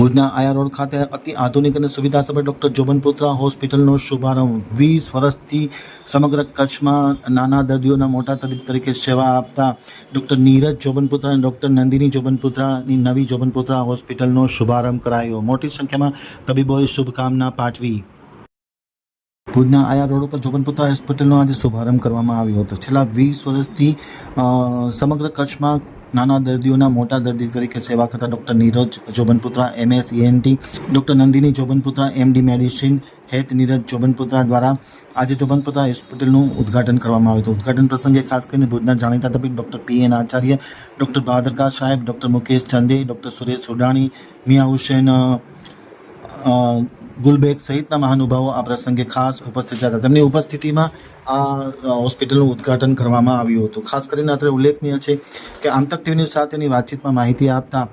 ભુજના આયા રોડ ખાતે અતિ આધુનિક અને સુવિધાસભર ડૉક્ટર જોબનપુત્રા હોસ્પિટલનો શુભારંભ. વીસ વર્ષથી સમગ્ર કચ્છમાં નાના દર્દીઓના મોટા તબીબ તરીકે સેવા આપતા ડૉક્ટર નીરજ જોબનપુત્રા અને ડૉક્ટર નંદિની જોબનપુત્રાની નવી જોબનપુત્રા હોસ્પિટલનો શુભારંભ કરાયો. મોટી સંખ્યામાં તબીબોએ શુભકામના પાઠવી. ભુજના આયા રોડ ઉપર જોબનપુત્રા હોસ્પિટલનો આજે શુભારંભ કરવામાં આવ્યો હતો. છેલ્લા વીસ વર્ષથી સમગ્ર કચ્છમાં નાના દર્દીઓના મોટા દર્દી તરીકે સેવા કરતા doctor Neeraj Jobanputra, MS ENT doctor Nandini Jobanputra MD medicine, Het Neeraj Jobanputra દ્વારા આજે જોબનપુત્રા હોસ્પિટલનું ઉદ્ઘાટન કરવામાં આવ્યું હતું. ઉદ્ઘાટન પ્રસંગે ખાસ કરીને ભુજના જાણીતા તબીબ doctor P N Acharya, doctor Bahadarka સાહેબ, ડૉક્ટર મુકેશ ચંદે, ડૉક્ટર સુરેશ સોડાણી મિયા હુસેન ગુલબેગ સહિતના મહાનુભાવો આ પ્રસંગે ખાસ ઉપસ્થિત હતા. તેમની ઉપસ્થિતિમાં આ હોસ્પિટલનું ઉદ્ઘાટન કરવામાં આવ્યું હતું. ખાસ કરીને અત્રે ઉલ્લેખનીય છે કે આમતક ટીવી ન્યૂઝ સાથેની વાતચીતમાં માહિતી આપતા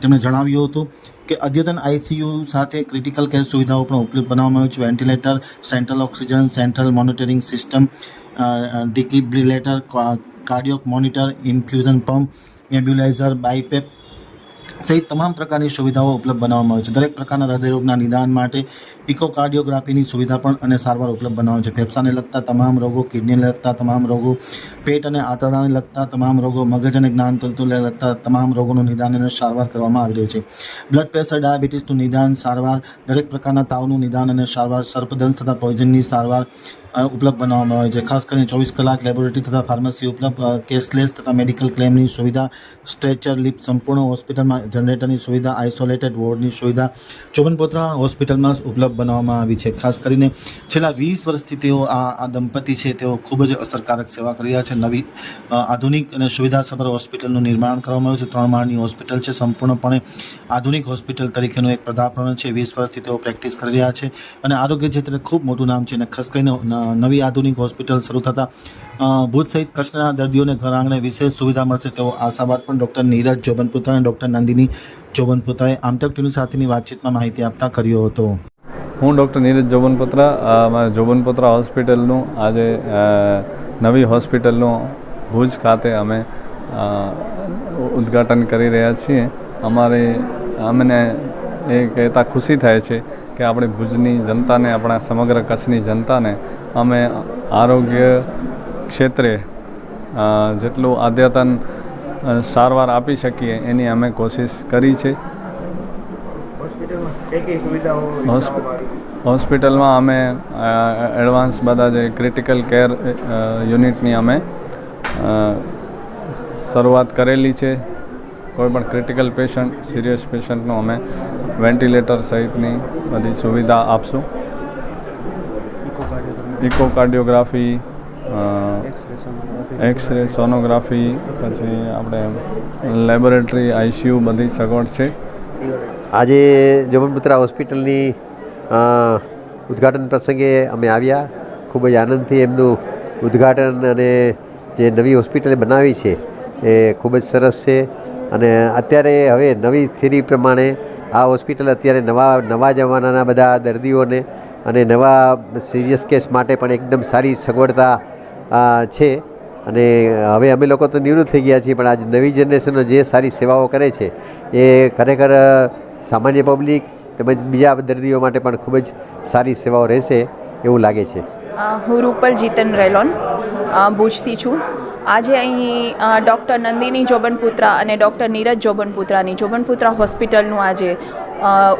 તેમણે જણાવ્યું હતું કે અદ્યતન આઈસીયુ સાથે ક્રિટિકલ કેર સુવિધાઓ પણ ઉપલબ્ધ બનાવવામાં આવી છે. Ventilator, central oxygen, central monitoring system defibrillator cardiac monitor, infusion pump, nebuliser, BiPAP સહિત તમામ પ્રકારની સુવિધાઓ ઉપલબ્ધ બનાવવામાં આવે છે. દરેક પ્રકારના હૃદયરોગના નિદાન માટે ઇકોકાર્ડિયોગ્રાફીની સુવિધા પણ અને સારવાર ઉપલબ્ધ બનાવે છે. ફેફસાને લગતા તમામ રોગો, કિડનીને લગતા તમામ રોગો, પેટ અને આંતરડાને લગતા તમામ રોગો, મગજ અને જ્ઞાનતંતુને લગતા તમામ રોગોનું નિદાન અને સારવાર કરવામાં આવી રહી છે. બ્લડ પ્રેશર, ડાયાબિટીસનું નિદાન, સારવાર, દરેક પ્રકારના તાવનું નિદાન અને સારવાર, સર્પદંશ તથા પોઈઝનની સારવાર ઉપલબ્ધ બનાવવામાં આવે છે. ખાસ કરીને ચોવીસ કલાક લેબોરેટરી તથા ફાર્મસી ઉપલબ્ધ કેશલેસ તથા મેડિકલ ક્લેમની સુવિધા સ્ટ્રેચર લિફ્ટ સંપૂર્ણ હોસ્પિટલમાં જનરેટરની સુવિધા આઇસોલેટેડ વોર્ડની સુવિધા, ચોવનપોત્રા હોસ્પિટલમાં ઉપલબ્ધ બનાવવામાં આવી છે. ખાસ કરીને છેલ્લા વીસ વર્ષથી તેઓ આ આ દંપતી છે. તેઓ ખૂબ જ અસરકારક સેવા કરી રહ્યા છે. નવી આધુનિક અને સુવિધાસભર હોસ્પિટલનું નિર્માણ કરવામાં આવ્યું છે. ત્રણ માળની હોસ્પિટલ છે. સંપૂર્ણપણે આધુનિક હોસ્પિટલ તરીકેનું એક પદાર્પણ છે. વીસ વર્ષથી તેઓ પ્રેક્ટિસ કરી રહ્યા છે અને આરોગ્ય ક્ષેત્રે ખૂબ મોટું નામ છે અને ખાસ કરીને નવી આધુનિક હોસ્પિટલ શરૂ થતાં ભુજ સહિત કચ્છના દર્દીઓને ઘર આંગણે વિશેષ સુવિધા મળશે તેવો આશાવાદ પણ ડૉક્ટર નીરજ જોબનપુત્રા અને ડૉક્ટર નંદિની જોબનપુત્રાએ આમતક ટીવી સાથેની વાતચીતમાં માહિતી આપતા કર્યો હતો. હું ડૉક્ટર નીરજ જોબનપુત્રા મારા જોબનપુત્રા હોસ્પિટલનું આજે નવી હોસ્પિટલનું ભુજ ખાતે અમે ઉદ્ઘાટન કરી રહ્યા છીએ. અમારે, અમને એ કહેતા ખુશી થાય છે કે આપણી ભુજની જનતાને આપણા સમગ્ર કચ્છની જનતાને અમે આરોગ્ય ક્ષેત્રે જેટલું અદ્યતન સારવાર આપી શકીએ એની અમે કોશિશ કરી છે. હોસ્પિટલમાં અમે એડવાન્સ બધા જે ક્રિટિકલ કેર યુનિટની અમે શરૂઆત કરેલી છે. કોઈ પણ ક્રિટિકલ પેશન્ટ સિરિયસ પેશન્ટનું અમે વેન્ટિલેટર સહિતની બધી સુવિધા આપશું. ઇકોકાર્ડિયોગ્રાફી એક્સરે, સોનોગ્રાફી, પછી આપણે લેબોરેટરી, આઈસીયુ બધી સગવડ છે. આજે જમનપુત્રા હોસ્પિટલની ઉદ્ઘાટન પ્રસંગે અમે આવ્યા. ખૂબ જ આનંદથી એમનું ઉદ્ઘાટન અને જે નવી હોસ્પિટલ બનાવી છે, એ ખૂબ જ સરસ છે. અને અત્યારે હવે નવી થિરી પ્રમાણે આ હોસ્પિટલ અત્યારે નવા નવા જમાનાના બધા દર્દીઓને અને નવા સિરિયસ કેસ માટે પણ એકદમ સારી સગવડતા છે. અને હવે અમે લોકો તો નિવૃત્ત થઈ ગયા છીએ, પણ આજ નવી જનરેશનનો જે સારી સેવાઓ કરે છે, એ ખરેખર સામાન્ય પબ્લિક તેમજ બીજા દર્દીઓ માટે પણ ખૂબ જ સારી સેવાઓ રહેશે એવું લાગે છે. હું રૂપલ જીતન રેલોન ભુજથી છું. આજે અહીં ડૉક્ટર નંદિની જોબનપુત્રા અને ડૉક્ટર નીરજ જોબનપુત્રાની, જોબનપુત્રા હોસ્પિટલનું આજે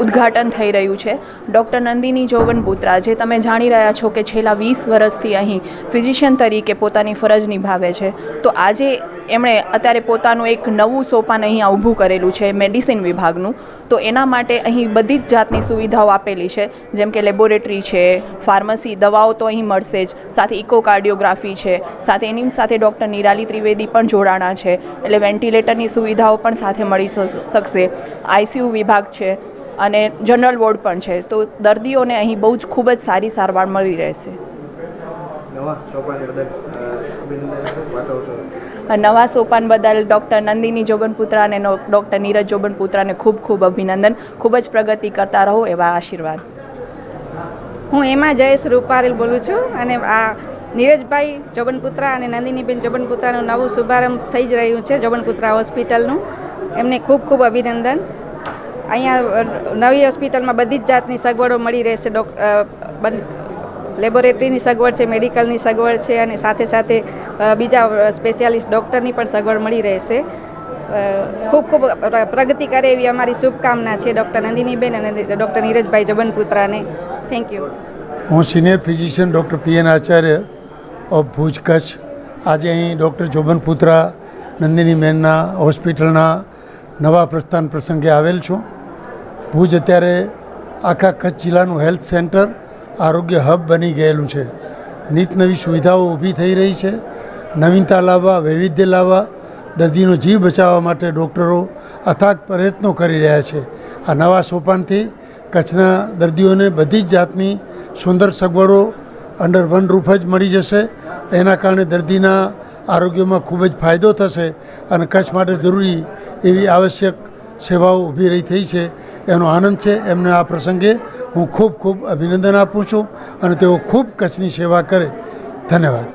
ઉદ્ઘાટન થઈ રહ્યું છે. ડૉક્ટર નંદિની જોબનપુત્રા, જે તમે જાણી રહ્યા છો કે છેલ્લા વીસ વર્ષથી અહીં ફિઝિશિયન તરીકે પોતાની ફરજ નિભાવે છે. તો આજે એમણે અત્યારે પોતાનું એક નવું સોપાન અહીંયા ઊભું કરેલું છે મેડિસિન વિભાગનું. તો એના માટે અહીં બધી જ જાતની સુવિધાઓ આપેલી છે. જેમ કે લેબોરેટરી છે, ફાર્મસી, દવાઓ તો અહીં મળશે જ. સાથે ઇકોકાર્ડિયોગ્રાફી છે, સાથે એની સાથે ડૉક્ટર નિરાલી ત્રિવેદી પણ જોડાણા છે. એટલે વેન્ટિલેટરની સુવિધાઓ પણ સાથે મળી શકશે. આઈસીયુ વિભાગ છે અને જનરલ વોર્ડ પણ છે. તો દર્દીઓને અહીં બહુ જ ખૂબ જ સારી સારવાર મળી રહેશે. નવા સોપાન બદલ ડૉક્ટર નંદિની જોબનપુત્રા અને ડૉક્ટર નીરજ જોબનપુત્રાને ખૂબ ખૂબ અભિનંદન. ખૂબ જ પ્રગતિ કરતા રહો એવા આશીર્વાદ. હું એમાં જયેશ રૂપારેલ બોલું છું અને આ નીરજભાઈ જોબનપુત્રા અને નંદિનીબેન જોબનપુત્રાનું નવું શુભારંભ થઈ જ રહ્યું છે જોબનપુત્રા હોસ્પિટલનું. એમને ખૂબ ખૂબ અભિનંદન. અહીંયા નવી હોસ્પિટલમાં બધી જ જાતની સગવડો મળી રહેશે ડોક અ, બન- લેબોરેટરીની સગવડ છે, મેડિકલની સગવડ છે અને સાથે સાથે બીજા સ્પેશિયાલિસ્ટ, ડૉક્ટરની પણ સગવડ મળી રહેશે. ખૂબ ખૂબ પ્ર- પ્રગતિ કરે એવી અમારી શુભકામના છે ડૉક્ટર નંદિનીબેન અને ડૉક્ટર નીરજભાઈ જબનપુત્રાને. થેન્ક યુ હું senior physician doctor P N Acharya of Bhuj Kutch. આજે અહીં ડૉક્ટર જોબનપુત્રા નંદિનીબેનના હોસ્પિટલના નવા પ્રસ્થાન પ્રસંગે આવેલ છું. ભુજ અત્યારે આખા કચ્છ જિલ્લાનું હેલ્થ સેન્ટર આરોગ્ય હબ બની ગયેલું છે. નીત નવી સુવિધાઓ ઊભી થઈ રહી છે. નવીનતા લાવવા, વૈવિધ્ય લાવવા, દર્દીનો જીવ બચાવવા માટે ડૉક્ટરો અથાગ પ્રયત્નો કરી રહ્યા છે. આ નવા સોપાનથી કચ્છના દર્દીઓને બધી જ જાતની સુંદર સગવડો અંડર વન રૂફ જ મળી જશે. એના કારણે દર્દીના આરોગ્યમાં ખૂબ જ ફાયદો થશે અને કચ્છ માટે જરૂરી એવી આવશ્યક સેવાઓ ઊભી રહી થઈ છે. એનો આનંદ છે. એમને આ પ્રસંગે હું ખૂબ ખૂબ અભિનંદન આપું છું અને તેઓ ખૂબ કચ્છની સેવા કરે. ધન્યવાદ.